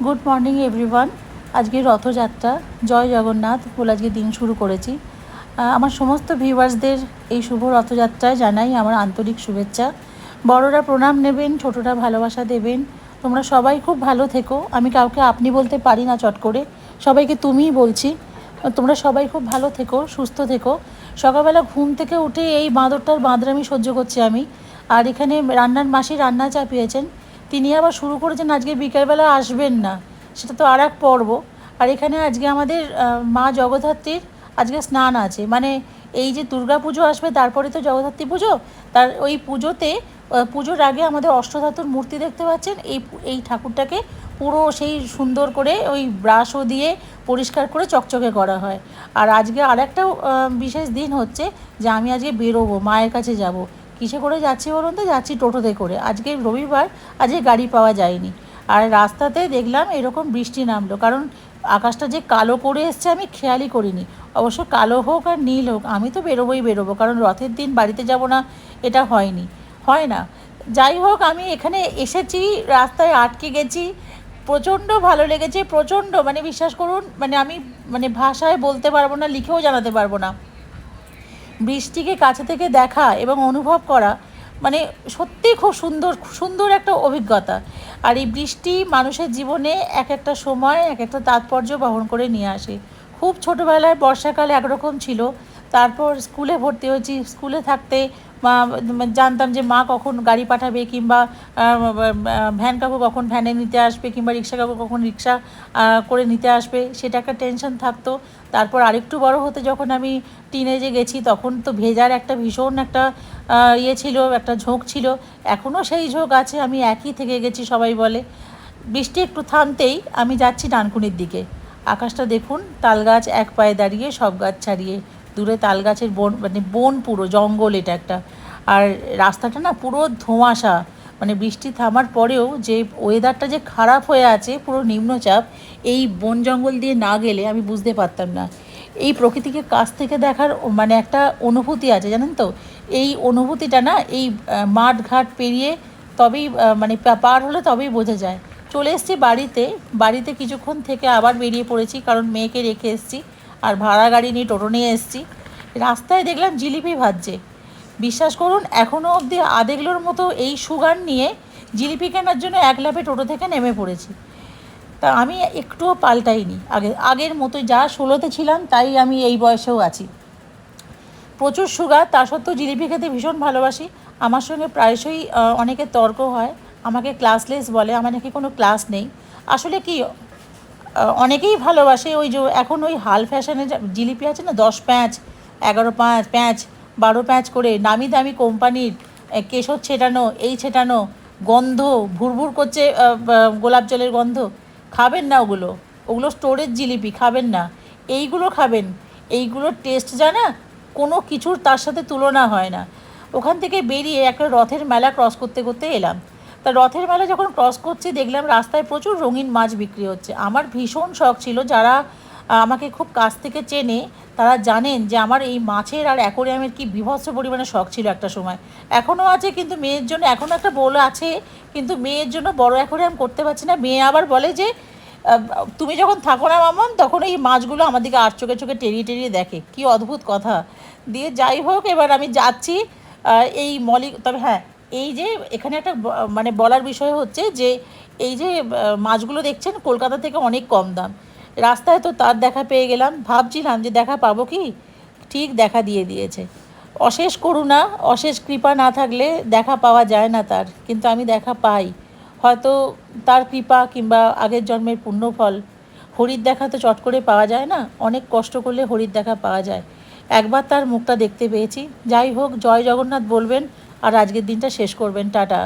Good morning everyone আজকে রথযাত্রা, জয় জগন্নাথ বলে আজকে দিন শুরু করেছি। আমার সমস্ত ভিউয়ার্সদের এই শুভ রথযাত্রায় জানাই আমার আন্তরিক শুভেচ্ছা। বড়রা প্রণাম নেবেন, ছোটরা ভালোবাসা দেবেন। তোমরা সবাই খুব ভালো থেকো। আমি কাউকে আপনি বলতে পারি না চট করে। সবাইকে তুমিই বলছি। তোমরা সবাই খুব ভালো থেকো, সুস্থ থেকো। সকালবেলা ঘুম থেকে উঠে এই বাঁদরটার বাঁদরামি সহ্য করছি আমি। আর এখানে রান্নার মাসি রান্না চাপিয়েছেন। তিনি আবার শুরু করেছেন, আজকে বিকালবেলা আসবেন না। সেটা তো আর এক পর্ব। আর এখানে আজকে আমাদের মা জগদ্ধাত্রীর আজকে স্নান আছে। মানে এই যে দুর্গা পুজো আসবে, তারপরে তো জগদ্ধাত্রী পুজো। তার ওই পুজোতে পুজোর আগে আমাদের অষ্টধাতুর মূর্তি দেখতে পাচ্ছেন। এই এই ঠাকুরটাকে পুরো সেই সুন্দর করে ওই ব্রাশও দিয়ে পরিষ্কার করে চকচকে করা হয়। আর আজকে আরেকটা বিশেষ দিন হচ্ছে যে আমি আজকে বেরোবো, মায়ের কাছে যাব। কিসে করে যাচ্ছি বলুন তো? যাচ্ছি টোটোতে করে। আজকে রবিবার, আজকে গাড়ি পাওয়া যায়নি। আর রাস্তাতে দেখলাম এরকম বৃষ্টি নামলো। কারণ আকাশটা যে কালো করে এসছে আমি খেয়ালই করিনি। অবশ্য কালো হোক আর নীল হোক, আমি তো বেরোবোই বেরোবো। কারণ রথের দিন বাড়িতে যাব না, এটা হয়নি। হয় না। যাই হোক, আমি এখানে এসেছি, রাস্তায় আটকে গেছি। প্রচণ্ড ভালো লেগেছে, প্রচণ্ড। মানে বিশ্বাস করুন মানে আমি মানে ভাষায় বলতে পারব না, লিখেও জানাতে পারব না। বৃষ্টিকে কাছে থেকে দেখা এবং অনুভব করা মানে সত্যি খুব সুন্দর সুন্দর একটা অভিজ্ঞতা। আর এই বৃষ্টি মানুষের জীবনে এক একটা সময়, এক একটা তাৎপর্য বহন করে নিয়ে আসে। খুব ছোটোবেলায় বর্ষাকাল একরকম ছিল। তারপর স্কুলে ভর্তি হয়েছি, স্কুলে থাকতে জানতাম যে মা কখন গাড়ি পাঠাবে কিংবা ভ্যান কাকু কখন ভ্যানে নিতে আসবে কিংবা রিক্সা কাকু কখন রিক্সা করে নিতে আসবে, সেটা একটা টেনশন থাকতো। তারপর আরেকটু বড় হতে যখন আমি টিনেজে গেছি, তখন তো ভেজার একটা ভীষণ একটা ইয়ে ছিল, একটা ঝোঁক ছিল। এখনও সেই ঝোঁক আছে, আমি একই থেকে গেছি, সবাই বলে। বৃষ্টি একটু থামতেই আমি যাচ্ছি ডানকুনির দিকে। আকাশটা দেখুন, তাল গাছ এক পায়ে দাঁড়িয়ে, সব গাছ ছাড়িয়ে। দূরে তাল গাছের বন মানে বন পুরো, জঙ্গল এটা একটা। আর রাস্তাটা না পুরো ধোঁয়াশা মানে বৃষ্টি থামার পরেও যে ওয়েদারটা যে খারাপ হয়ে আছে, পুরো নিম্নচাপ, এই বন জঙ্গল দিয়ে না গেলে আমি বুঝতে পারতাম না। এই প্রকৃতিকে কাছ থেকে দেখার মানে একটা অনুভূতি আছে, জানেন তো? এই অনুভূতিটা না, এই মাঠ ঘাট পেরিয়ে তবেই মানে পার হলে তবেই বোঝা যায়। চলে এসেছি বাড়িতে বাড়িতে কিছুক্ষণ থেকে আবার বেরিয়ে পড়েছি, কারণ মেয়েকে রেখে এসেছি। আর ভাড়া গাড়ি নিয়ে টোটো নিয়ে এসেছি। রাস্তায় দেখলাম জিলিপি ভাজছে। বিশ্বাস করুন এখনও অবধি আধেকলোর মতো এই সুগার নিয়ে জিলিপি কেনার জন্য এক লাফে টোটো থেকে নেমে পড়েছি। তা আমি একটুও পাল্টাইনি। আগে, আগের মতো যা ষোলোতে ছিলাম, তাই আমি এই বয়সেও আছি। প্রচুর সুগার, তা সত্ত্বেও জিলিপি খেতে ভীষণ ভালোবাসি। আমার সঙ্গে প্রায়শই অনেকের তর্ক হয়। আমাকে ক্লাসলেস বলে, আমার নাকি কোনো ক্লাস নেই। আসলে কি অনেকেই ভালোবাসে ওই যে এখন ওই হাল ফ্যাশনের যা জিলিপি আছে না, দশ প্যাঁচ, এগারো পাঁচ, প্যাঁচ, বারো প্যাঁচ করে নামি দামি কোম্পানির কেশর ছেটানো, এই ছেটানো, গন্ধ, ভুরভুর করছে গোলাপ জলের গন্ধ, খাবেন না ওগুলো। ওগুলো স্টোরেজ জিলিপি, খাবেন না। এইগুলো খাবেন। এইগুলোর টেস্ট জানা, কোনো কিছুর তার সাথে তুলনা হয় না। ওখান থেকে বেরিয়ে একটা রথের মেলা ক্রস করতে করতে এলাম। তা রথের মেলা যখন ক্রস করছি, দেখলাম রাস্তায় প্রচুর রঙিন মাছ বিক্রি হচ্ছে। আমার ভীষণ শখ ছিল যারা আমাকে খুব কাছ থেকে চেনে, তারা জানেন যে আমার এই মাছের আর অ্যাকোরিয়ামের কি বিভৎস পরিমাণে শখ ছিল একটা সময়। এখনও আছে কিন্তু মেয়ের জন্য এখনও একটা বল আছে, কিন্তু মেয়ের জন্য বড় অ্যাকোরিয়াম করতে পারছি না। মেয়ে আবার বলে যে তুমি যখন থাকো না মামন তখন এই মাছগুলো আমার দিকে আর চোখে চোখে টেরিয়ে টেরিয়ে দেখে। কি অদ্ভুত কথা। দিয়ে যাই হোক, এবার আমি যাচ্ছি এই মলি, তবে হ্যাঁ এই যে এখানে একটা মানে বলার বিষয় হচ্ছে যে এই যে মাছগুলো দেখছেন, কলকাতা থেকে অনেক কম দাম। রাস্তায় তো তার দেখা পেয়ে গেলাম। ভাবছিলাম যে দেখা পাবো কি? ঠিক দেখা দিয়ে দিয়েছে। অশেষ করুণা, অশেষ কৃপা না থাকলে দেখা পাওয়া যায় না তার। কিন্তু আমি দেখা পাই। হয়তো তার কৃপা কিংবা আগের জন্মের পুণ্যফল হরির দেখা তো চট করে পাওয়া যায় না? অনেক কষ্ট করলে হরির দেখা পাওয়া যায়। একবার তার মুখটা দেখতে পেয়েছি। যাই হোক, জয় জগন্নাথ বলবেন আর আজকের দিনটা শেষ করবেন টাটা।